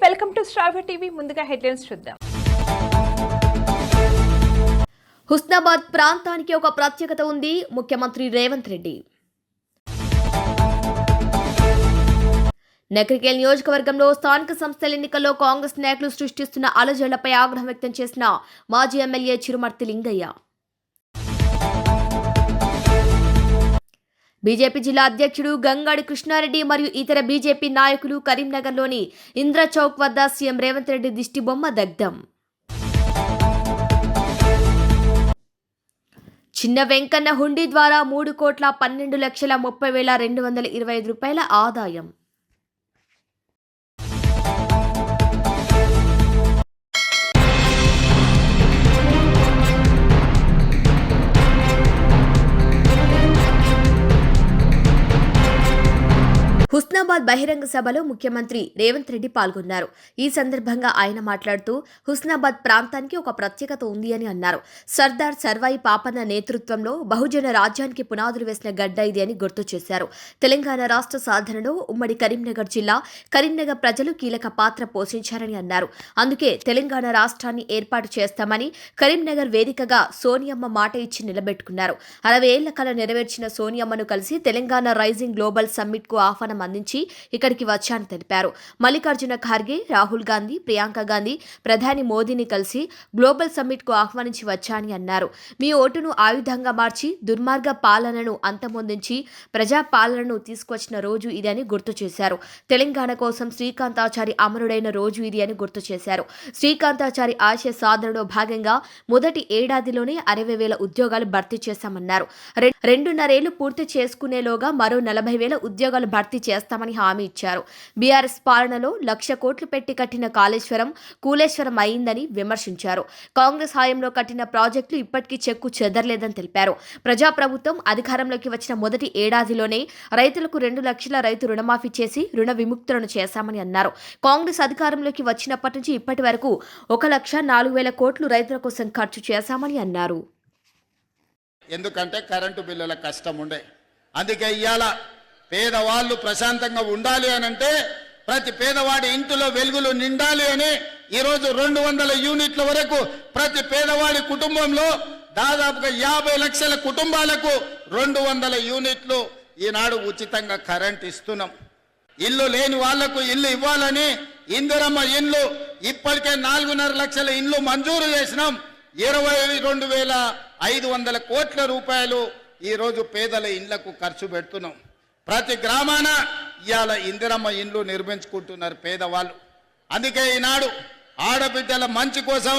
Welcome to Star TV. ముందుగా headlines చూద్దాం. హుస్నాబాద్ ప్రాంతానికి ఒక ప్రత్యేకత ఉంది. ముఖ్యమంత్రి రేవంత్ రెడ్డి. నకరికేల్ నియోజకవర్గంలో స్థానిక సంస్థల ఎన్నికల్లో కాంగ్రెస్ నాయకులు సృష్టిస్తున్న అలజడులపై ఆగ్రహం వ్యక్తం చేసిన మాజీ ఎమ్మెల్యే చిరుమర్తి లింగయ్య. బీజేపీ జిల్లా అధ్యక్షుడు గంగాడి కృష్ణారెడ్డి మరియు ఇతర బీజేపీ నాయకులు కరీంనగర్లోని ఇంద్ర చౌక్ వద్ద సీఎం రేవంత్ రెడ్డి దిష్టిబొమ్మ దగ్ధం. చిన్న వెంకన్న హుండీ ద్వారా మూడు కోట్ల పన్నెండు లక్షల ముప్పై వేల రెండు వందల ఇరవై ఐదు రూపాయల ఆదాయం. హైదరాబాద్ బహిరంగ సభలో ముఖ్యమంత్రి రేవంత్ రెడ్డి పాల్గొన్నారు. ఈ సందర్భంగా ఆయన మాట్లాడుతూ హుస్నాబాద్ ప్రాంతానికి ఒక ప్రత్యేకత ఉంది అని అన్నారు. సర్దార్ సర్వాయి పాపన్న నేతృత్వంలో బహుజన రాజ్యానికి పునాదులు వేసిన గడ్డ ఇది అని గుర్తు చేశారు. తెలంగాణ రాష్ట్ర సాధనలో ఉమ్మడి కరీంనగర్ జిల్లా కరీంనగర్ ప్రజలు కీలక పాత్ర పోషించారని అన్నారు. అందుకే తెలంగాణ రాష్ట్రాన్ని ఏర్పాటు చేస్తామని కరీంనగర్ వేదికగా సోనియమ్మ మాట ఇచ్చి నిలబెట్టుకున్నారు. అరవై ఏళ్ళ కల నెరవేర్చిన సోనియమ్మను కలిసి తెలంగాణ రైజింగ్ గ్లోబల్ సమ్మిట్కు ఆహ్వానం అందించి ఇక్కడికి వచ్చానని తెలిపారు. మల్లికార్జున ఖార్గే రాహుల్ గాంధీ ప్రియాంక గాంధీ ప్రధాని మోదీని కలిసి గ్లోబల్ సమ్మిట్కు ఆహ్వానించి వచ్చానని అన్నారు. మీ ఓటును ఆయుధంగా మార్చి దుర్మార్గ పాలనను అంతమొందించి ప్రజా పాలనను తీసుకొచ్చిన రోజు ఇది అని గుర్తు చేశారు. తెలంగాణ కోసం శ్రీకాంతాచారి అమరుడైన రోజు ఇది అని గుర్తు చేశారు. శ్రీకాంతాచారి ఆశయ సాధనలో భాగంగా మొదటి ఏడాదిలోనే అరవై వేల ఉద్యోగాలు భర్తీ చేశామన్నారు. రెండున్నరేళ్ళు పూర్తి చేసుకునేలోగా మరో నలభై వేల ఉద్యోగాలు భర్తీ చేస్తామని హామీ ఇచ్చారు. బీఆర్ఎస్ పాలనలో లక్ష కోట్లు పెట్టి కట్టిన కాళేశ్వరం కూలేశ్వరం అయిందని విమర్శించారు. కాంగ్రెస్ హయాంలో కట్టిన ప్రాజెక్టులు ఇప్పటికీ చెక్కు చెదరలేదని తెలిపారు. ప్రజాప్రభుత్వం అధికారంలోకి వచ్చిన మొదటి ఏడాదిలోనే రైతులకు రెండు లక్షల రైతు రుణమాఫీ చేసి రుణ విముక్తులను చేశామని అన్నారు. కాంగ్రెస్ అధికారంలోకి వచ్చినప్పటి నుంచి ఇప్పటి వరకు ఒక లక్ష నాలుగు వేల కోట్లు రైతుల కోసం ఖర్చు చేశామని అన్నారు. ఎందుకంటే కరెంటు బిల్లుల కష్టం ఉండే. అందుకే ఇవాళ పేదవాళ్ళు ప్రశాంతంగా ఉండాలి అని అంటే ప్రతి పేదవాడి ఇంటిలో వెలుగులు నిండాలి అని ఈరోజు రెండు వందల యూనిట్ల వరకు ప్రతి పేదవాడి కుటుంబంలో దాదాపుగా యాభై లక్షల కుటుంబాలకు రెండు వందల యూనిట్లు ఈనాడు ఉచితంగా కరెంట్ ఇస్తున్నాం. ఇల్లు లేని వాళ్ళకు ఇల్లు ఇవ్వాలని ఇందిరమ్మ ఇండ్లు ఇప్పటికే నాలుగున్నర లక్షల ఇండ్లు మంజూరు చేసినాం. ఇరవై రెండు వేల ఐదు వందల కోట్ల రూపాయలు ఈరోజు పేదల ఇండ్లకు ఖర్చు పెడుతున్నాం. ప్రతి గ్రామాన ఇవాళ ఇందిరమ్మ ఇండ్లు నిర్మించుకుంటున్నారు పేదవాళ్ళు. అందుకే ఈనాడు ఆడబిడ్డల మంచి కోసం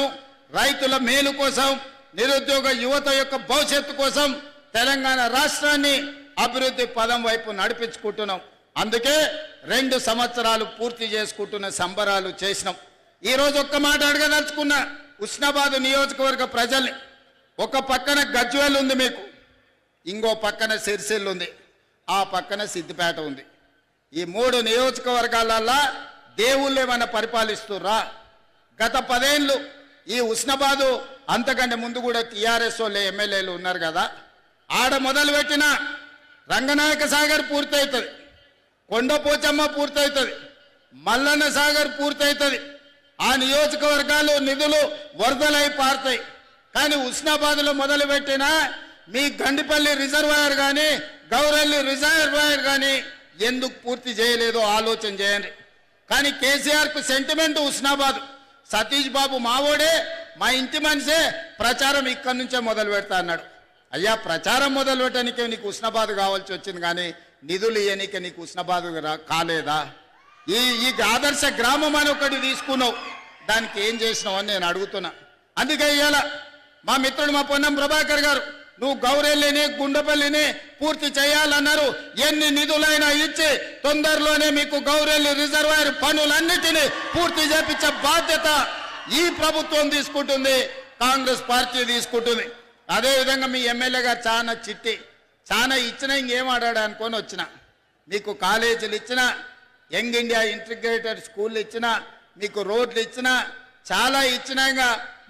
రైతుల మేలు కోసం నిరుద్యోగ యువత యొక్క భవిష్యత్తు కోసం తెలంగాణ రాష్ట్రాన్ని అభివృద్ధి పదం వైపు నడిపించుకుంటున్నాం. అందుకే రెండు సంవత్సరాలు పూర్తి చేసుకుంటున్న సంబరాలు చేసినాం. ఈరోజు ఒక్క మాట అడగదలుచుకున్న ఉస్నాబాద్ నియోజకవర్గ ప్రజల్ని ఒక పక్కన గజ్వేల్ ఉంది మీకు ఇంకో పక్కన సిరిసిల్ ఉంది. ఆ పక్కన సిద్దిపేట ఉంది. ఈ మూడు నియోజకవర్గాలల్లా దేవుళ్ళు ఏమైనా పరిపాలిస్తుర్రా? గత పదేళ్ళు ఈ ఉస్నాబాదు అంతకంటే ముందు కూడా టీఆర్ఎస్ వాళ్ళు ఎమ్మెల్యేలు ఉన్నారు కదా. ఆడ మొదలుపెట్టిన రంగనాయక సాగర్ పూర్తవుతుంది కొండపోచమ్మ పూర్తవుతుంది మల్లన్న సాగర్ పూర్తవుతుంది ఆ నియోజకవర్గాలు నిధులు వరదలై పారుతాయి. కానీ ఉస్నాబాద్లో మొదలుపెట్టిన మీ గండిపల్లి రిజర్వాయర్ కానీ గౌరల్లి రిజర్వాయర్ కానీ ఎందుకు పూర్తి చేయలేదో ఆలోచన చేయండి. కానీ కేసీఆర్కు సెంటిమెంట్ ఉస్నాబాద్. సతీష్ బాబు మావోడే మా ఇంటి మనిషే ప్రచారం ఇక్కడి నుంచే మొదలు పెడతా అన్నాడు. అయ్యా ప్రచారం మొదలు పెట్టడానికి నీకు ఉష్ణబాధ కావాల్సి వచ్చింది కానీ నిధులు ఇయ్యనీకి నీకు ఉష్ణబాధ రా- కాలేదా? ఈ ఈ ఆదర్శ గ్రామం అని ఒకటి తీసుకున్నావు. దానికి ఏం చేసినావు అని నేను అడుగుతున్నా. అందుకే ఇవాళ మా మిత్రుడు మా పొన్నం ప్రభాకర్ గారు నువ్వు గౌరెల్లిని గుండెపల్లిని పూర్తి చేయాలన్నారు. ఎన్ని నిధులైనా ఇచ్చి తొందరలోనే మీకు గౌరెల్లి రిజర్వాయర్ పనులన్నిటినీ పూర్తి చేపించే బాధ్యత ఈ ప్రభుత్వం తీసుకుంటుంది కాంగ్రెస్ పార్టీ తీసుకుంటుంది. అదే విధంగా మీ ఎమ్మెల్యే గారు చాలా చిట్టి. చాలా ఇచ్చినా ఇంకేం ఆడాడు అనుకొని వచ్చిన. మీకు కాలేజీలు ఇచ్చిన యంగ్ ఇండియా ఇంటిగ్రేటెడ్ స్కూల్ ఇచ్చిన మీకు రోడ్లు ఇచ్చిన చాలా ఇచ్చినాక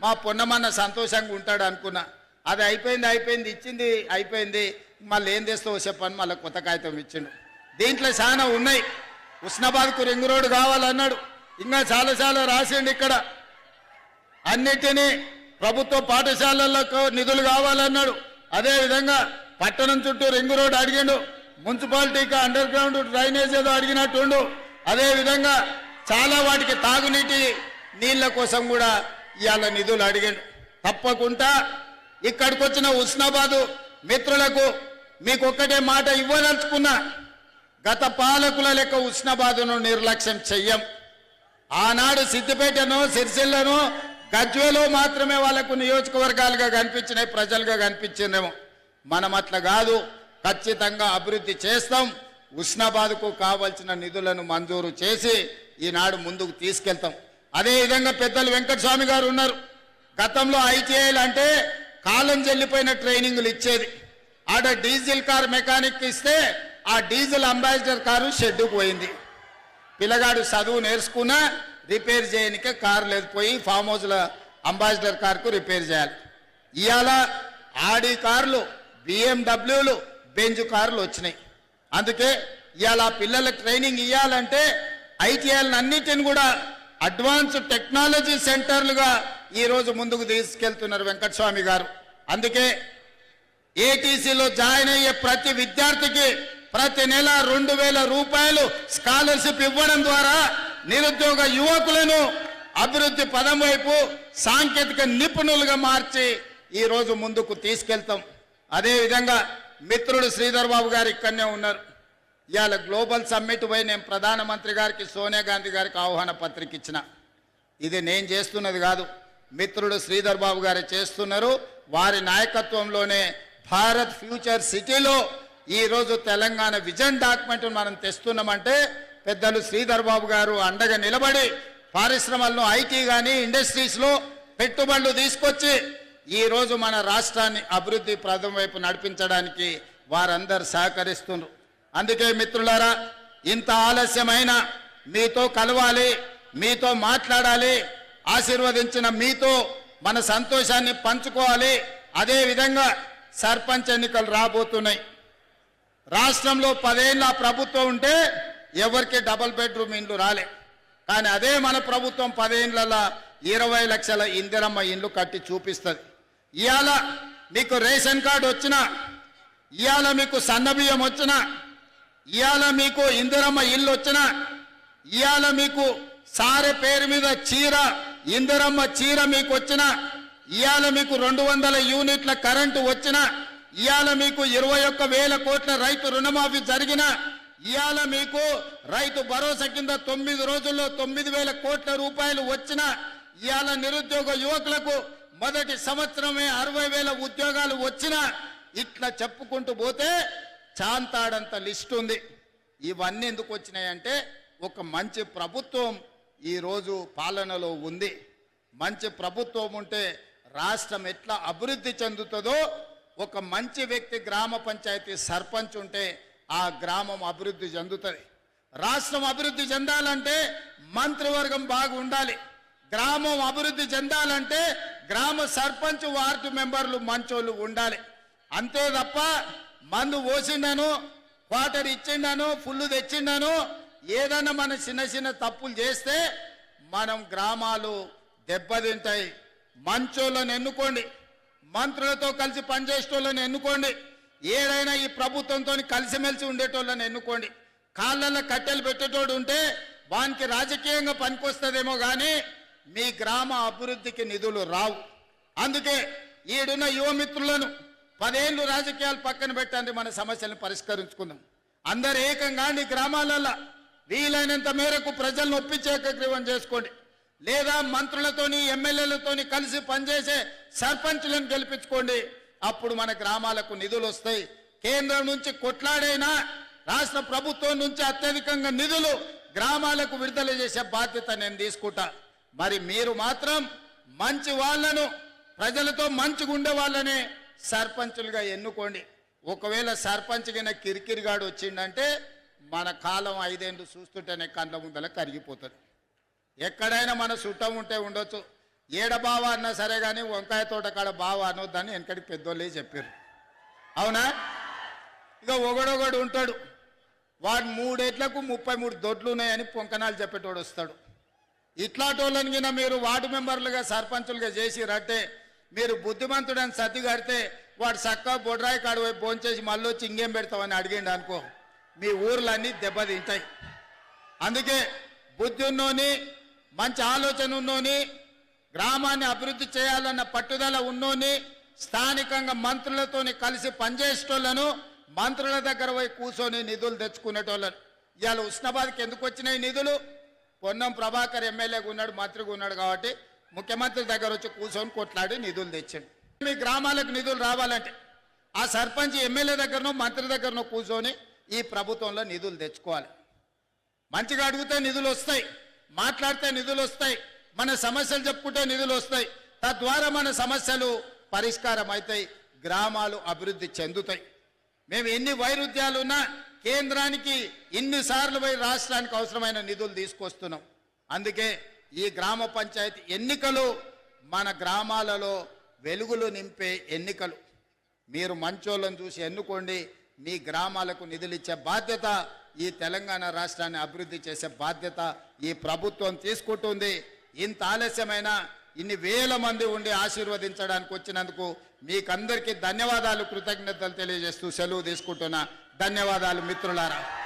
మా పొన్నమన్న సంతోషంగా ఉంటాడు అనుకున్నా. అది అయిపోయింది అయిపోయింది ఇచ్చింది అయిపోయింది. మళ్ళీ ఏం తెస్తావు చెప్పని మళ్ళీ కొత్త కాగితం ఇచ్చిండు. దీంట్లో చాలా ఉన్నాయి. ఉస్నాబాద్కు రింగ్ రోడ్ కావాలన్నాడు. ఇంకా చాలా చాలా రాసిండు ఇక్కడ. అన్నిటినీ ప్రభుత్వ పాఠశాలలకు నిధులు కావాలన్నాడు. అదేవిధంగా పట్టణం చుట్టూ రింగ్ రోడ్ అడిగిండు. మున్సిపాలిటీకి అండర్ గ్రౌండ్ డ్రైనేజ్ ఏదో అడిగినట్టుండు అదేవిధంగా చాలా వాటికి తాగునీటి నీళ్ళ కోసం కూడా ఇవాళ నిధులు అడిగిండు. తప్పకుండా ఇక్కడికి వచ్చిన ఉస్నాబాదు మిత్రులకు మీకు ఒక్కటే మాట ఇవ్వదలుచుకున్నా గత పాలకుల లెక్క ఉష్ణబాదును నిర్లక్ష్యం చెయ్యం. ఆనాడు సిద్దిపేటను సిరిసిల్లను గజ్వేలో మాత్రమే వాళ్ళకు నియోజకవర్గాలుగా కనిపించినాయి ప్రజలుగా కనిపించిందేమో మనం అట్లా కాదు ఖచ్చితంగా అభివృద్ధి చేస్తాం. ఉస్నాబాద్కు కావలసిన నిధులను మంజూరు చేసి ఈనాడు ముందుకు తీసుకెళ్తాం. అదేవిధంగా పెద్దలు వెంకటస్వామి గారు ఉన్నారు. గతంలో ఐటీఐలు అంటే కాలం చెల్లిపోయిన ట్రైనింగ్లు ఇచ్చేది. ఆడ డీజిల్ కార్ మెకానిక్ ఇస్తే ఆ డీజిల్ అంబాసిడర్ కారు షెడ్డుకు పోయింది. పిల్లగాడు చదువు నేర్చుకున్నా రిపేర్ చేయనికే కారు లేదు. పోయి ఫామ్ హౌస్ల అంబాసిడర్ కార్కు రిపేర్ చేయాలి. ఇవాళ ఆడి కార్లు బిఎండబ్ల్యూలు బెంజ్ కార్లు వచ్చినాయి. అందుకే ఇవాళ ఆ పిల్లలకు ట్రైనింగ్ ఇవ్వాలంటే ఐటీఐలను అన్నిటిని కూడా అడ్వాన్స్ టెక్నాలజీ సెంటర్లుగా ఈరోజు ముందుకు తీసుకెళ్తున్నారు వెంకటస్వామి గారు. అందుకే ఏటీసీలో జాయిన్ అయ్యే ప్రతి విద్యార్థికి ప్రతి నెల రెండు వేల రూపాయలు స్కాలర్షిప్ ఇవ్వడం ద్వారా నిరుద్యోగ యువకులను అభివృద్ధి పదం వైపు సాంకేతిక నిపుణులుగా మార్చి ఈ రోజు ముందుకు తీసుకెళ్తాం. అదేవిధంగా మిత్రుడు శ్రీధర్ బాబు గారు ఇక్కడనే ఉన్నారు. ఇవాళ గ్లోబల్ సమ్మిట్ పోయి నేను ప్రధానమంత్రి గారికి సోనియా గాంధీ గారికి ఆహ్వాన పత్రిక ఇచ్చిన. ఇది నేను చేస్తున్నది కాదు. మిత్రుడు శ్రీధర్ బాబు గారు చేస్తున్నారు. వారి నాయకత్వంలోనే భారత్ ఫ్యూచర్ సిటీలో ఈరోజు తెలంగాణ విజన్ డాక్యుమెంట్ మనం తెస్తున్నామంటే పెద్దలు శ్రీధర్ బాబు గారు అండగా నిలబడి పారిశ్రమలను ఐటీ కానీ ఇండస్ట్రీస్లో పెట్టుబడులు తీసుకొచ్చి ఈరోజు మన రాష్ట్రాన్ని అభివృద్ధి ప్రథమ వైపు నడిపించడానికి వారందరు సహకరిస్తున్నారు అందుకే మిత్రులారా ఇంత ఆలస్యమైన మీతో కలవాలి మీతో మాట్లాడాలి ఆశీర్వదించిన మీతో మన సంతోషాన్ని పంచుకోవాలి. అదే విధంగా సర్పంచ్ ఎన్నికలు రాబోతున్నాయి. రాష్ట్రంలో పదేళ్ళ ప్రభుత్వం ఉంటే ఎవరికి డబల్ బెడ్రూమ్ ఇండ్లు రాలే. కానీ అదే మన ప్రభుత్వం పదేళ్ళ ఇరవై లక్షల ఇందిరమ్మ ఇండ్లు కట్టి చూపిస్తుంది. ఇవాళ మీకు రేషన్ కార్డు వచ్చినా ఇవాళ మీకు సన్నబియ్యం వచ్చినా ఇవాళ మీకు ఇందిరమ్మ ఇల్లు వచ్చినా ఇవాళ మీకు సారె పేరు మీద చీర ఇందిరమ్మ చీర మీకు వచ్చిన ఇవాళ మీకు రెండు వందల యూనిట్ల కరెంటు వచ్చిన ఇవాళ మీకు ఇరవై ఒక్క వేల కోట్ల రైతు రుణమాఫీ జరిగిన ఇవాళ మీకు రైతు భరోసా కింద తొమ్మిది రోజుల్లో తొమ్మిది వేల కోట్ల రూపాయలు వచ్చిన ఇవాళ నిరుద్యోగ యువకులకు మొదటి సంవత్సరమే అరవై వేల ఉద్యోగాలు వచ్చిన ఇట్లా చెప్పుకుంటూ పోతే చాంతాడంత లిస్ట్ ఉంది. ఇవన్నీ ఎందుకు వచ్చినాయంటే ఒక మంచి ప్రభుత్వం ఈరోజు పాలనలో ఉంది. మంచి ప్రభుత్వం ఉంటే రాష్ట్రం ఎట్లా అభివృద్ధి చెందుతుందో ఒక మంచి వ్యక్తి గ్రామ పంచాయతీ సర్పంచ్ ఉంటే ఆ గ్రామం అభివృద్ధి చెందుతుంది. రాష్ట్రం అభివృద్ధి చెందాలంటే మంత్రివర్గం బాగుండాలి. గ్రామం అభివృద్ధి చెందాలంటే గ్రామ సర్పంచ్ వార్డు మెంబర్లు మంచోళ్ళు ఉండాలి. అంతే తప్ప మందు పోసిండను క్వార్టర్ ఇచ్చిండను ఫుల్ తెచ్చిండను ఏదైనా మనం చిన్న చిన్న తప్పులు చేస్తే మనం గ్రామాలు దెబ్బతింటాయి. మంచోళ్ళని ఎన్నుకోండి. మంత్రులతో కలిసి పనిచేసేటోళ్ళని ఎన్నుకోండి. ఏదైనా ఈ ప్రభుత్వంతో కలిసిమెలిసి ఉండేటోళ్ళని ఎన్నుకోండి. కాళ్ళల్లో కట్టెలు పెట్టేటోడు ఉంటే వానికి రాజకీయంగా పనికొస్తుందేమో కానీ మీ గ్రామ అభివృద్ధికి నిధులు రావు. అందుకే ఈడున్న యువమిత్రులను పదేళ్ళు రాజకీయాలు పక్కన పెట్టండి. మన సమస్యలను పరిష్కరించుకుందాం. అందరు ఏకంగా నీ గ్రామాలలో వీలైనంత మేరకు ప్రజలను ఒప్పించే ఏకగ్రీవం చేసుకోండి. లేదా మంత్రులతోని ఎమ్మెల్యేలతోని కలిసి పనిచేసే సర్పంచులను గెలిపించుకోండి. అప్పుడు మన గ్రామాలకు నిధులు వస్తాయి. కేంద్రం నుంచి కొట్లాడైనా రాష్ట్ర ప్రభుత్వం నుంచి అత్యధికంగా నిధులు గ్రామాలకు విడుదల చేసే బాధ్యత నేను తీసుకుంటా. మరి మీరు మాత్రం మంచి వాళ్ళను ప్రజలతో మంచిగా ఉండే వాళ్ళని సర్పంచులుగా ఎన్నుకోండి. ఒకవేళ సర్పంచ్ కింద కిరికిరిగాడు వచ్చిండంటే మన కాలం ఐదేళ్ళు చూస్తుంటేనే కళ్ళ ముందల కరిగిపోతుంది. ఎక్కడైనా మన చుట్టం ఉంటే ఉండొచ్చు. ఏడ బావ అన్నా సరే కానీ వంకాయ తోట కాడ బావ అనొద్దని వెనకటి పెద్దోళ్ళే చెప్పారు అవునా? ఇక ఒకడొకడు ఉంటాడు. వాడు మూడేట్లకు ముప్పై మూడు దొడ్లు ఉన్నాయని పొంకనాలు చెప్పేటోడు వస్తాడు. ఇట్లాంటి మీరు వార్డు మెంబర్లుగా సర్పంచులుగా చేసి రట్టే మీరు బుద్ధిమంతుడని సతి కడితే వాడు చక్కగా బొడ్రాయి కాడు పోయి భోంచేసి మళ్ళీ వచ్చి ఇంకేం పెడతామని అడిగిండు అనుకో. మీ ఊర్లన్నీ దెబ్బతింటాయి. అందుకే బుద్ధి ఉన్నోని మంచి ఆలోచన ఉన్నోని గ్రామాన్ని అభివృద్ధి చేయాలన్న పట్టుదల ఉన్నోని స్థానికంగా మంత్రులతోని కలిసి పనిచేసేటోళ్ళను మంత్రుల దగ్గర పోయి కూర్చొని నిధులు తెచ్చుకునేటోళ్ళను. ఇవాళ ఉస్నాబాద్కి ఎందుకు వచ్చినాయి నిధులు? పొన్నం ప్రభాకర్ ఎమ్మెల్యేగా ఉన్నాడు మంత్రిగా ఉన్నాడు కాబట్టి ముఖ్యమంత్రి దగ్గర వచ్చి కూర్చొని కొట్లాడి నిధులు తెచ్చాడు. మీ గ్రామాలకు నిధులు రావాలంటే ఆ సర్పంచ్ ఎమ్మెల్యే దగ్గరనో మంత్రి దగ్గరనో కూర్చొని ఈ ప్రభుత్వంలో నిధులు తెచ్చుకోవాలి. మంచిగా అడిగితే నిధులు వస్తాయి మాట్లాడితే నిధులు వస్తాయి మన సమస్యలు చెప్పుకుంటే నిధులు వస్తాయి. తద్వారా మన సమస్యలు పరిష్కారం అవుతాయి గ్రామాలు అభివృద్ధి చెందుతాయి. మేము ఎన్ని వైరుధ్యాలున్నా కేంద్రానికి ఇన్నిసార్లు పోయి రాష్ట్రానికి అవసరమైన నిధులు తీసుకొస్తున్నాం. అందుకే ఈ గ్రామ పంచాయతీ ఎన్నికలు మన గ్రామాలలో వెలుగులు నింపే ఎన్నికలు. మీరు మంచోళ్ళని చూసి ఎన్నుకోండి మీ గ్రామాలకు నిధులు ఇచ్చే బాధ్యత ఈ తెలంగాణ రాష్ట్రాన్ని అభివృద్ధి చేసే బాధ్యత ఈ ప్రభుత్వం తీసుకుంటుంది. ఇంత ఆలస్యమైన ఇన్ని వేల మంది ఉండి ఆశీర్వదించడానికి వచ్చినందుకు మీకందరికీ ధన్యవాదాలు కృతజ్ఞతలు తెలియజేస్తూ సెలవు తీసుకుంటున్నా. ధన్యవాదాలు మిత్రులారా.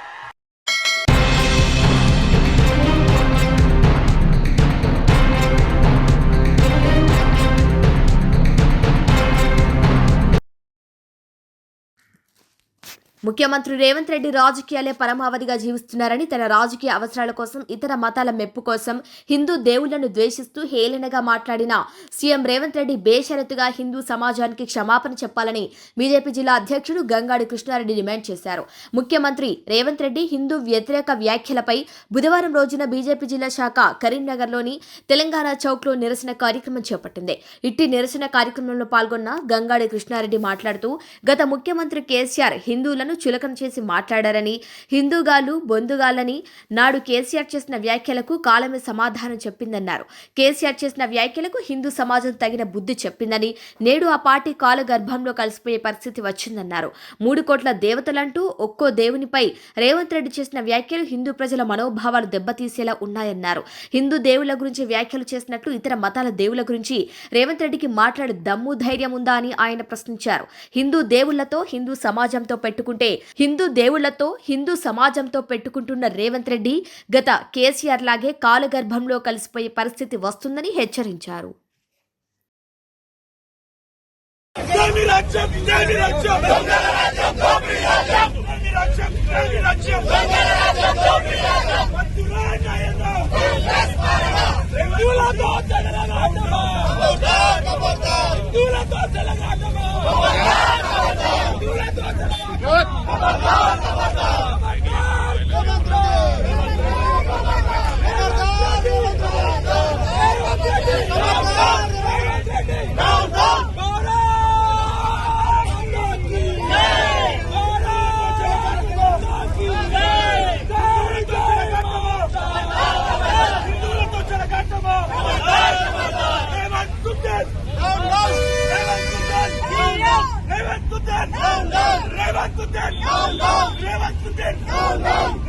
ముఖ్యమంత్రి రేవంత్ రెడ్డి రాజకీయాలే పరమావధిగా జీవిస్తున్నారని తన రాజకీయ అవసరాల కోసం ఇతర మతాల మెప్పు కోసం హిందూ దేవుళ్ళను ద్వేషిస్తూ హేళనగా మాట్లాడిన సీఎం రేవంత్ రెడ్డి బేషరతుగా హిందూ సమాజానికి క్షమాపణ చెప్పాలని బీజేపీ జిల్లా అధ్యక్షుడు గంగాడి కృష్ణారెడ్డి డిమాండ్ చేశారు. ముఖ్యమంత్రి రేవంత్ రెడ్డి హిందూ వ్యతిరేక వ్యాఖ్యలపై బుధవారం రోజున బీజేపీ జిల్లా శాఖ కరీంనగర్లోని తెలంగాణ చౌక్లో నిరసన కార్యక్రమం చేపట్టింది. ఇట్టి నిరసన కార్యక్రమంలో పాల్గొన్న గంగాడి కృష్ణారెడ్డి మాట్లాడుతూ గత ముఖ్యమంత్రి కేసీఆర్ హిందువులను చులకన చేసి మాట్లాడారని హిందూగాలు బొందుగాలని నాడు కేసీఆర్ చేసిన వ్యాఖ్యలకు కాలమే సమాధానం చెప్పిందన్నారు. కేసీఆర్ చేసిన వ్యాఖ్యలకు హిందూ సమాజం తగిన బుద్ధి చెప్పిందని నేడు ఆ పార్టీ కాలు గర్భంలో కలిసిపోయే పరిస్థితి వచ్చిందన్నారు. మూడు కోట్ల దేవతలంటూ ఒక్కో దేవునిపై రేవంత్ రెడ్డి చేసిన వ్యాఖ్యలు హిందూ ప్రజల మనోభావాలు దెబ్బతీసేలా ఉన్నాయన్నారు. హిందూ దేవుల గురించి వ్యాఖ్యలు చేసినట్లు ఇతర మతాల దేవుల గురించి రేవంత్ రెడ్డికి మాట్లాడే దమ్ము ధైర్యం ఉందా అని ఆయన ప్రశ్నించారు. హిందూ దేవుళ్ళతో హిందూ సమాజంతో పెట్టుకుంటే హిందూ దేవుళ్ళతో హిందూ సమాజంతో పెట్టుకుంటున్న రేవంత్ రెడ్డి గత కేసీఆర్ లాగే కాలగర్భంలో కలిసిపోయే పరిస్థితి వస్తుందని హెచ్చరించారు Telangana Down, down! Putin! No, no! Vladimir Putin! No, no!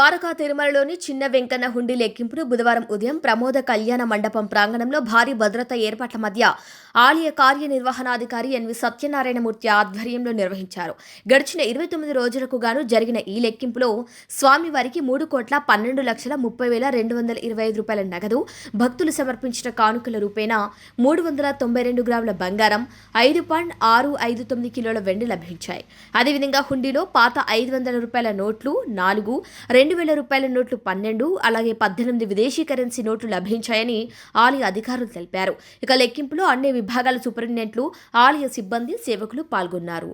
Dwaraka తిరుమలలోని చిన్న వెంకన్న హుండీ లెక్కింపును బుధవారం ఉదయం ప్రమోద కళ్యాణ మండపం ప్రాంగణంలో భారీ భద్రత ఏర్పాట్ల మధ్య ఆలయ కార్యనిర్వహణాధికారి ఎన్వి సత్యనారాయణమూర్తి ఆధ్వర్యంలో నిర్వహించారు. గడిచిన ఇరవై తొమ్మిది రోజులకు గాను జరిగిన ఈ లెక్కింపులో స్వామివారికి మూడు కోట్ల పన్నెండు లక్షల ముప్పై వేల రెండు వందల ఇరవై ఐదు రూపాయల నగదు భక్తులు సమర్పించిన కానుకల రూపేణా మూడు వందల తొంభై రెండు గ్రాముల బంగారం ఐదు పాయింట్ ఆరు ఐదు తొమ్మిది కిలోల వెండి లభించాయి. అదేవిధంగా హుండీలో పాత ఐదు వందల రూపాయల నోట్లు నాలుగు రెండు రెండు వేల రూపాయల నోట్లు పన్నెండు అలాగే పద్దెనిమిది విదేశీ కరెన్సీ నోట్లు లభించాయని ఆలయ అధికారులు తెలిపారు. ఇక లెక్కింపులో అన్ని విభాగాల సూపరింటెండెంట్లు ఆలయ సిబ్బంది సేవకులు పాల్గొన్నారు.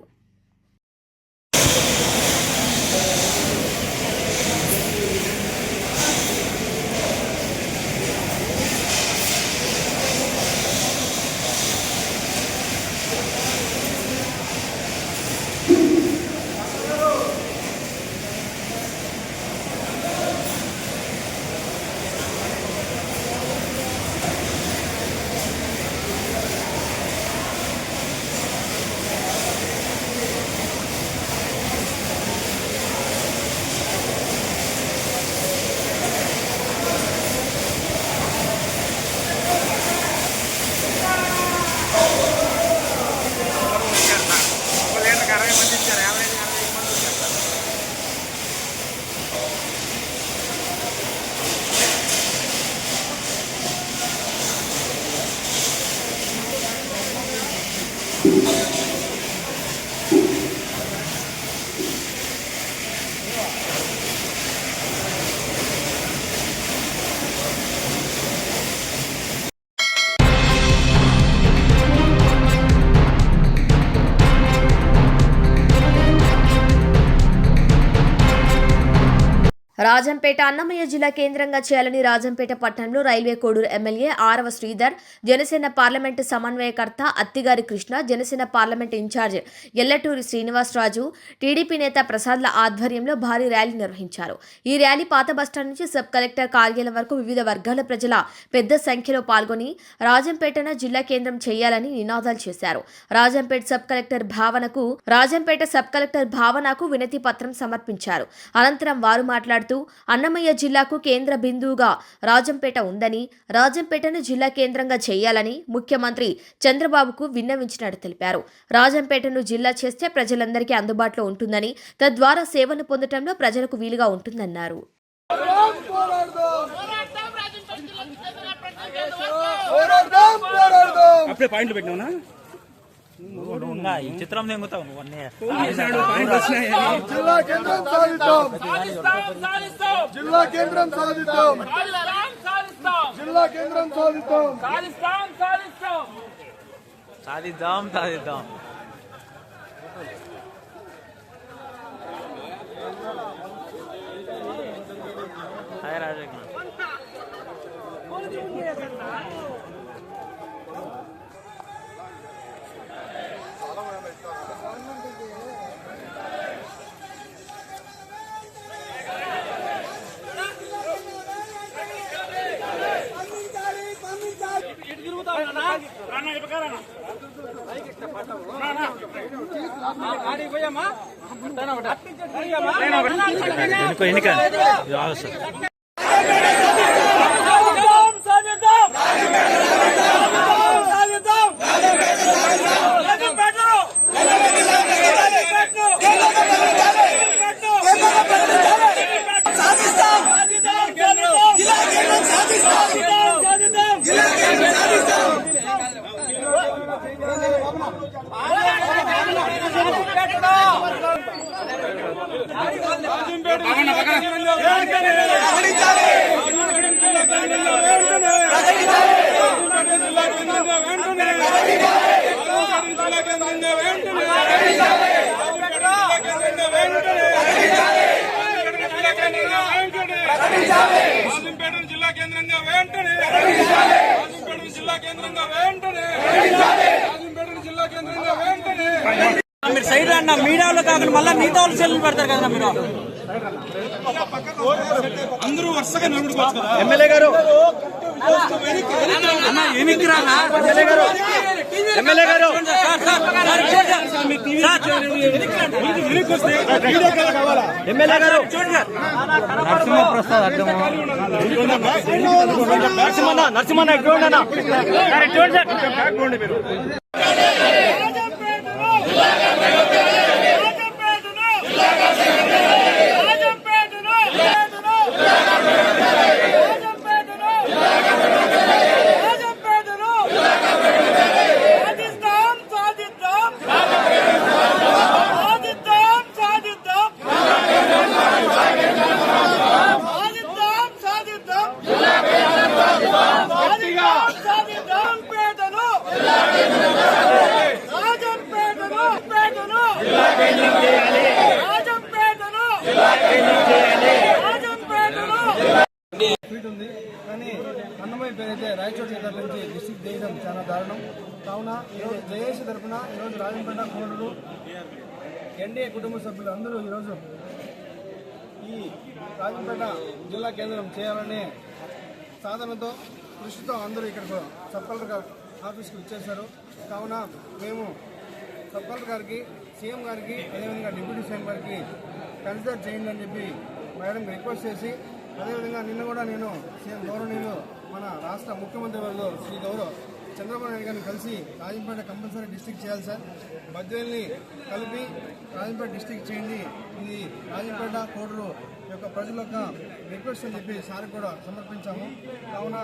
రాజంపేట అన్నమయ్య జిల్లా కేంద్రంగా చేయాలని రాజంపేట పట్టణంలో రైల్వే కోడూరు ఎమ్మెల్యే ఆరవ శ్రీధర్ జనసేన పార్లమెంటు సమన్వయకర్త Attigari Krishna Janasena parliament incharge Yellaturi Srinivasaraju TDP నేత ప్రసాద్ల ఆధ్వర్యంలో భారీ ర్యాలీ నిర్వహించారు. ఈ ర్యాలీ పాత బస్టాండ్ నుంచి సబ్ కలెక్టర్ కార్యాలయం వరకు వివిధ వర్గాల ప్రజల పెద్ద సంఖ్యలో పాల్గొని రాజంపేటను జిల్లా కేంద్రం చేయాలని నినాదాలు చేశారు. రాజంపేట సబ్ కలెక్టర్ భావనకు రాజంపేట సబ్ కలెక్టర్ భావనకు వినతి పత్రం సమర్పించారు. అనంతరం వారు మాట్లాడుతూ అన్నమయ్య జిల్లాకు కేంద్ర బిందువుగా రాజంపేట ఉందని రాజంపేటను జిల్లా కేంద్రంగా చేయాలని ముఖ్యమంత్రి చంద్రబాబుకు విన్నవించినట్టు తెలిపారు. రాజంపేటను జిల్లా చేస్తే ప్రజలందరికీ అందుబాటులో ఉంటుందని తద్వారా సేవలు పొందటంలో ప్రజలకు వీలుగా ఉంటుందన్నారు. అప్పుడే పాయింట్లు ఈ చిత్రం తెంగుతావు జిల్లా కేంద్రం సాధిద్దాం జిల్లా కేంద్రం సాధిద్దాం జిల్లా కేంద్రం సాధిద్దాం సాధిద్దాం సాధిద్దాం హాయ్ రాజకీయ అనుకో ఎన్నిక. జిల్లా కేంద్రంగా వెంటనే జిల్లా కేంద్రంగా వెంటనే జిల్లా కేంద్రంగా వెంటనే మీరు సైడ్ అన్న మీడియాలో కాకుండా మళ్ళీ మిగతా వాళ్ళు సెల్లు పెడతారు కదా మీరు. అందరూ వరుసగా నిలబడుకోవచ్చు కదా ఎమ్మెల్యే గారు ఎమ్మెల్యే గారు ఎమ్మెల్యే గారు ఎమ్మెల్యే గారు నరసింహ ప్రసాద్ అడ్డము నరసింహన్న నరసింహన్న ఎక్కడ ఉండనా సాధిద్దాం సాధిద్దాం సాధిద్దాం సాధిద్దాం సాధిద్దాం సాధిద్దాం సాధిద్దాం సాధిద్దాం పేదను రాజంపేటను పేదను రాజంపేటను రాజంపేటను స్పీడ్ ఉంది కానీ అన్నమయ్య పేరైతే రాయచోటి జిల్లా నుంచి డిస్టిక్ చేయడం చాలా దారుణం కావున ఈరోజు జయేష్ తరఫున ఈరోజు రాజంపేట కోడలు ఎన్డీఏ కుటుంబ సభ్యులు అందరూ ఈరోజు ఈ రాజంపేట జిల్లా కేంద్రం చేయాలనే సాధనతో కృషితో అందరూ ఇక్కడికి సబ్ కలెక్టర్ గారు ఆఫీస్కి ఇచ్చేశారు కావున మేము సబ్ కలెక్టర్ గారికి సీఎం గారికి అదేవిధంగా డిప్యూటీ సీఎం గారికి కన్సిడర్ చేయండి అని చెప్పి మేడం రిక్వెస్ట్ చేసి అదేవిధంగా నిన్న కూడా నేను సీఎం గౌరవనీయులు మన రాష్ట్ర ముఖ్యమంత్రి వారు శ్రీ గౌరవ్ చంద్రబాబు నాయుడు గారిని కలిసి రాజంపేట కంపల్సరీ డిస్టిక్ చేయాలి సార్. బద్వేల్ని కలిపి రాజంపేట డిస్టిక్ చేయండి. ఇది రాజంపేట కోడూరు యొక్క ప్రజల యొక్క రిక్వెస్ట్ అని చెప్పి సార్ కూడా సమర్పించాము. కావున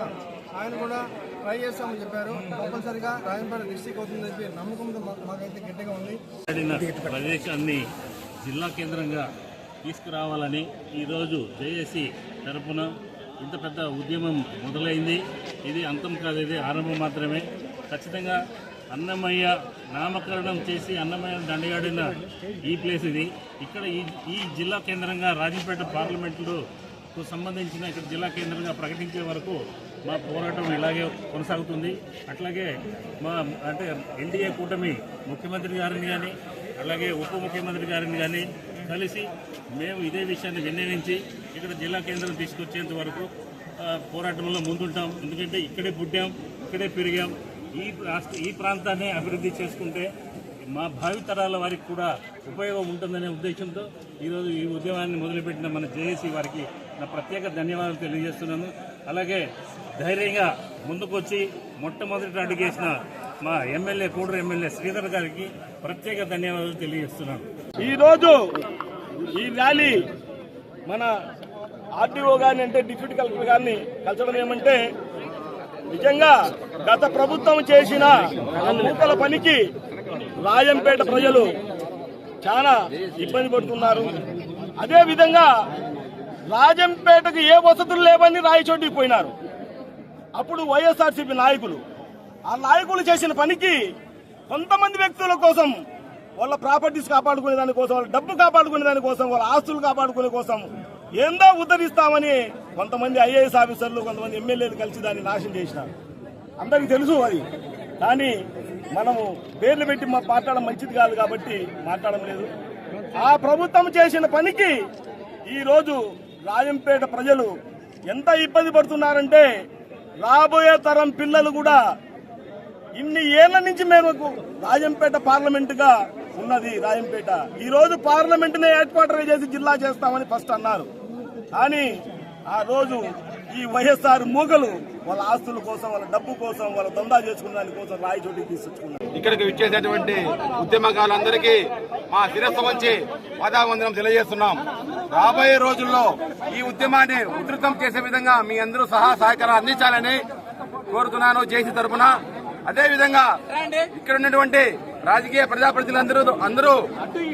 ఆయన కూడా ట్రై చేస్తామని చెప్పారు. కంపల్సరీగా రాజంపేట డిస్టిక్ అవుతుందని చెప్పి నమ్మకంతో మాకైతే గట్టిగా ఉంది. ప్రదేశాన్ని జిల్లా కేంద్రంగా తీసుకురావాలని ఈరోజు జేఏసీ తరపున ఇంత పెద్ద ఉద్యమం మొదలైంది. ఇది అంతం కాదు ఇది ఆరంభం మాత్రమే. ఖచ్చితంగా అన్నమయ్య నామకరణం చేసి అన్నమయ్య దండగాడిన ఈ ప్లేస్ ఇది. ఇక్కడ ఈ ఈ జిల్లా కేంద్రంగా రాజంపేట పార్లమెంటుకు సంబంధించిన ఇక్కడ జిల్లా కేంద్రంగా ప్రకటించే వరకు మా పోరాటం ఇలాగే కొనసాగుతుంది. అట్లాగే మా అంటే ఎన్డీఏ కూటమి ముఖ్యమంత్రి గారిని కానీ అలాగే ఉప ముఖ్యమంత్రి గారిని కానీ కలిసి మేము ఇదే విషయాన్ని విన్నవించి ఇక్కడ జిల్లా కేంద్రం తీసుకొచ్చేంత వరకు పోరాటంలో ముందుంటాం. ఎందుకంటే ఇక్కడే పుట్టాం ఇక్కడే పెరిగాం. ఈ రాష్ట్ర ఈ ప్రాంతాన్ని అభివృద్ధి చేసుకుంటే మా భావితరాల వారికి కూడా ఉపయోగం ఉంటుందనే ఉద్దేశంతో ఈరోజు ఈ ఉద్యమాన్ని మొదలుపెట్టిన మన జేఏసీ వారికి నా ప్రత్యేక ధన్యవాదాలు తెలియజేస్తున్నాను. అలాగే ధైర్యంగా ముందుకొచ్చి మొట్టమొదటి అడుగేసిన మా ఎమ్మెల్యే కూడరు ఎమ్మెల్యే శ్రీధర్ గారికి ప్రత్యేక ధన్యవాదాలు తెలియజేస్తున్నాను. ఈరోజు ఈ ర్యాలీ మన ఆర్టీఓ గారిని అంటే డిప్యూటీ కలెక్టర్ గారిని కలచడం ఏమంటే నిజంగా గత ప్రభుత్వం చేసిన ఆ పనికి రాజంపేట ప్రజలు చాలా ఇబ్బంది పడుతున్నారు. అదేవిధంగా రాజంపేటకు ఏ వసతులు లేవని రాయచోటికి పోయినారు. అప్పుడు వైఎస్ఆర్సీపీ నాయకులు. ఆ నాయకులు చేసిన పనికి కొంతమంది వ్యక్తుల కోసం వాళ్ళ ప్రాపర్టీస్ కాపాడుకునే దానికోసం వాళ్ళ డబ్బు కాపాడుకునే దానికోసం వాళ్ళ ఆస్తులు కాపాడుకునే కోసం ఏందో ఉద్ధరిస్తామని కొంతమంది ఐఏఎస్ ఆఫీసర్లు కొంతమంది ఎమ్మెల్యేలు కలిసి దాన్ని నాశనం చేసినారు. అందరికీ తెలుసు అది. కానీ మనము పేర్లు పెట్టి మా మాట్లాడడం మంచిది కాదు కాబట్టి మాట్లాడడం లేదు. ఆ ప్రభుత్వం చేసిన పనికి ఈరోజు రాజంపేట ప్రజలు ఎంత ఇబ్బంది పడుతున్నారంటే రాబోయే తరం పిల్లలు కూడా ఇన్ని ఏళ్ళ నుంచి మేము రాజంపేట పార్లమెంటుగా ఉన్నది రాజంపేట ఈ రోజు పార్లమెంట్ నే క్వార్టర్ చేసి జిల్లా చేస్తామని ఫస్ట్ అన్నారు. కానీ ఆ రోజు ఈ వైఎస్ఆర్ మూగలు వాళ్ళ ఆస్తుల కోసం వాళ్ళ డబ్బు కోసం వాళ్ళ దందా చేసుకున్న దానికోసం రాయచోటికి తీసుకొచ్చుకున్నారు. ఇక్కడికి విచ్చేసేటువంటి ఉద్యమకారులందరికీ మా శిరస్సు వంచి పాదావందనం తెలియజేస్తున్నాం. రాబోయే రోజుల్లో ఈ ఉద్యమాన్ని ఉధృతం చేసే విధంగా మీ అందరూ సహా సహకారం అందించాలని కోరుతున్నాను చేసి తరపున. అదే విధంగా ఇక్కడ ఉన్నటువంటి రాజకీయ ప్రజాప్రతినిధులందరూ అందరూ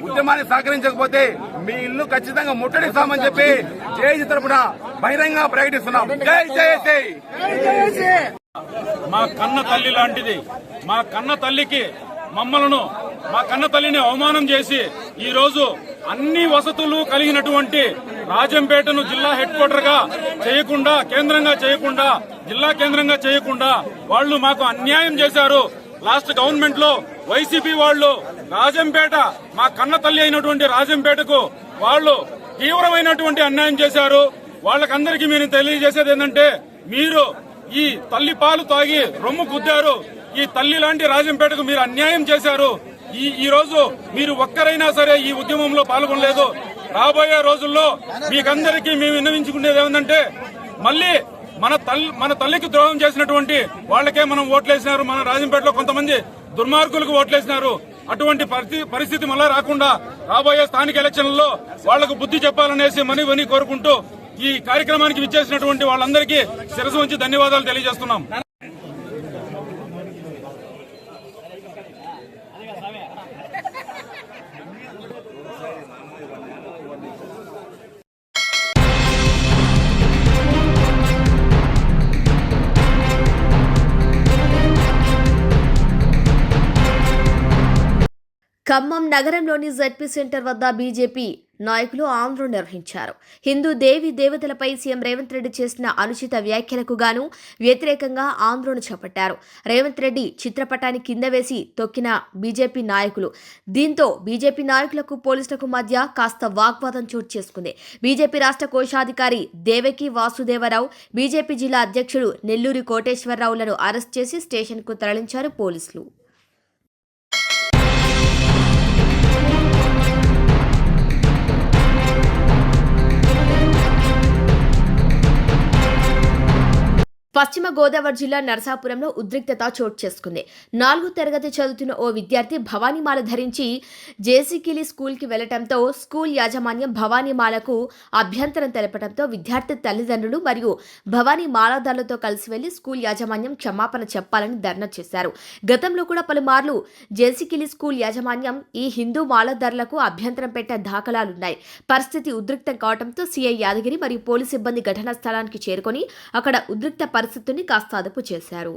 ఉద్యమాన్ని సహకరించకపోతే మీ ఇల్లు ఖచ్చితంగా ముట్టడిస్తామని చెప్పి జేఏసీ తరపున బహిరంగ ప్రకటిస్తున్నాం. జై జేఏసీ మా కన్న తల్లి లాంటిది. మా కన్న తల్లికి మమ్మలను మా కన్న తల్లిని అవమానం చేసి ఈ రోజు అన్ని వసతులు కలిగినటువంటి రాజంపేటను జిల్లా హెడ్ క్వార్టర్గా చేయకుండా కేంద్రంగా చేయకుండా జిల్లా కేంద్రంగా చేయకుండా వాళ్ళు మాకు అన్యాయం చేశారు. లాస్ట్ గవర్నమెంట్లో వైసీపీ వాళ్ళు రాజంపేట మా కన్న తల్లి అయినటువంటి రాజంపేటకు వాళ్ళు తీవ్రమైనటువంటి అన్యాయం చేశారు. వాళ్ళకందరికీ మీరు తెలియజేసేది ఏంటంటే మీరు ఈ తల్లి పాలు తాగి రొమ్ము గుద్దారు ఈ తల్లి లాంటి రాజంపేటకు మీరు అన్యాయం చేశారు. ఈ ఈ రోజు మీరు ఒక్కరైనా సరే ఈ ఉద్యమంలో పాల్గొనలేదు. రాబోయే రోజుల్లో మీకందరికీ మేము విన్నవించుకునేది ఏమందంటే మళ్ళీ మన తల్లి మన తల్లికి ద్రోహం చేసినటువంటి వాళ్ళకే మనం ఓట్లేసినారు. మన రాజంపేటలో కొంతమంది దుర్మార్గులకు ఓట్లేసినారు. అటువంటి పరిస్థితి పరిస్థితి మళ్ళా రాకుండా రాబోయే స్థానిక ఎలక్షన్లలో వాళ్ళకు బుద్ధి చెప్పాలనేసి మనీ వని కోరుకుంటూ ఈ కార్యక్రమానికి విచ్చేసినటువంటి వాళ్ళందరికీ శిరసు ఉంచి ధన్యవాదాలు తెలియజేస్తున్నాం. ఖమ్మం నగరంలోని జెడ్పీ సెంటర్ వద్ద బీజేపీ నాయకులు ఆందోళన నిర్వహించారు. హిందూ దేవి దేవతలపై సీఎం రేవంత్ రెడ్డి చేసిన అనుచిత వ్యాఖ్యలకు గాను వ్యతిరేకంగా ఆందోళన చేపట్టారు. రేవంత్ రెడ్డి చిత్రపటాన్ని కింద వేసి తొక్కిన బీజేపీ నాయకులు. దీంతో బీజేపీ నాయకులకు పోలీసులకు మధ్య కాస్త వాగ్వాదం చోటు చేసుకుంది. బీజేపీ రాష్ట్ర కోశాధికారి దేవకి వాసుదేవరావు బీజేపీ జిల్లా అధ్యక్షుడు నెల్లూరి కోటేశ్వరరావులను అరెస్ట్ చేసి స్టేషన్కు తరలించారు పోలీసులు. పశ్చిమ గోదావరి జిల్లా నరసాపురంలో ఉద్రిక్తత చోటు చేసుకుంది. నాలుగో తరగతి చదువుతున్న ఓ విద్యార్థి భవానీమాల ధరించి జేసీకిలి స్కూల్కి వెళ్ళటంతో స్కూల్ యాజమాన్యం భవానీమాలకు అభ్యంతరం తెలపడంతో విద్యార్థి తల్లిదండ్రులు మరియు భవానీ మాలాదారులతో కలిసి వెళ్ళి స్కూల్ యాజమాన్యం క్షమాపణ చెప్పాలని ధర్నా చేశారు. గతంలో కూడా పలుమార్లు జేసీకిలి స్కూల్ యాజమాన్యం ఈ హిందూ మాలాదారులకు అభ్యంతరం పెట్టే దాఖలాలున్నాయి. పరిస్థితి ఉద్రిక్తం కావడంతో సీఐ యాదగిరి మరియు పోలీసు సిబ్బంది ఘటనా స్థలానికి చేరుకొని అక్కడ ఉద్రిక్త పరిస్థితిని కాస్త అదుపు చేశారు.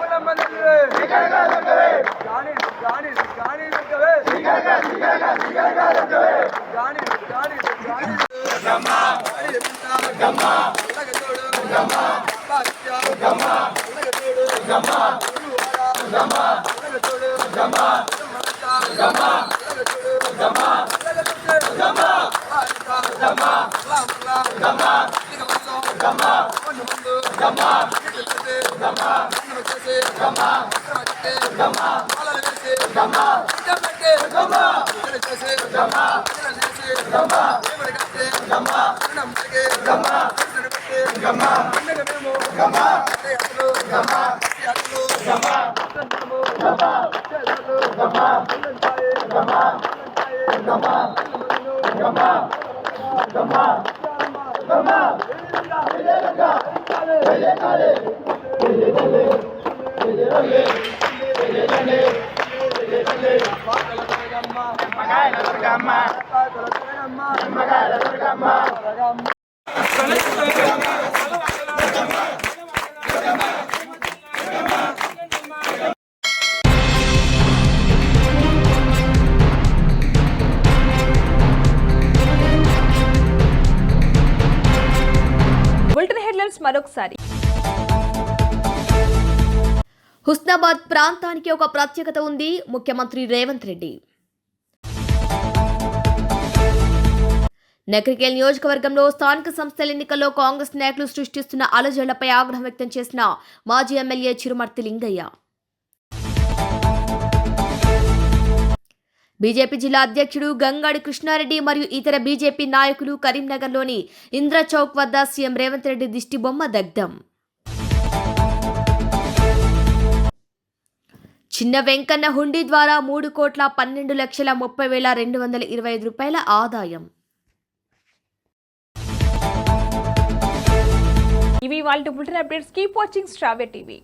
Come on! Come on! Bulletin headlines మరొకసారి. హుస్నాబాద్ ప్రాంతానికి ఒక ప్రత్యేకత ఉంది. ముఖ్యమంత్రి రేవంత్ రెడ్డి. నకరికేల్ నియోజకవర్గంలో స్థానిక సంస్థల ఎన్నికల్లో కాంగ్రెస్ నాయకులు సృష్టిస్తున్న అలజడులపై ఆగ్రహం వ్యక్తం చేసిన మాజీ ఎమ్మెల్యే చిరుమర్తి లింగయ్య. బీజేపీ జిల్లా అధ్యక్షుడు గంగాడి కృష్ణారెడ్డి మరియు ఇతర బీజేపీ నాయకులు కరీంనగర్లోని ఇంద్రచౌక్ వద్ద సీఎం రేవంత్ రెడ్డి దిష్టిబొమ్మ దగ్ధం. చిన్న వెంకన్న హుండీ ద్వారా మూడు కోట్ల పన్నెండు లక్షల ముప్పై వేల రెండు వందల ఇరవై ఐదు రూపాయల ఆదాయం. ఇవి వాళ్ళ bulletin updates. Keep watching Star TV.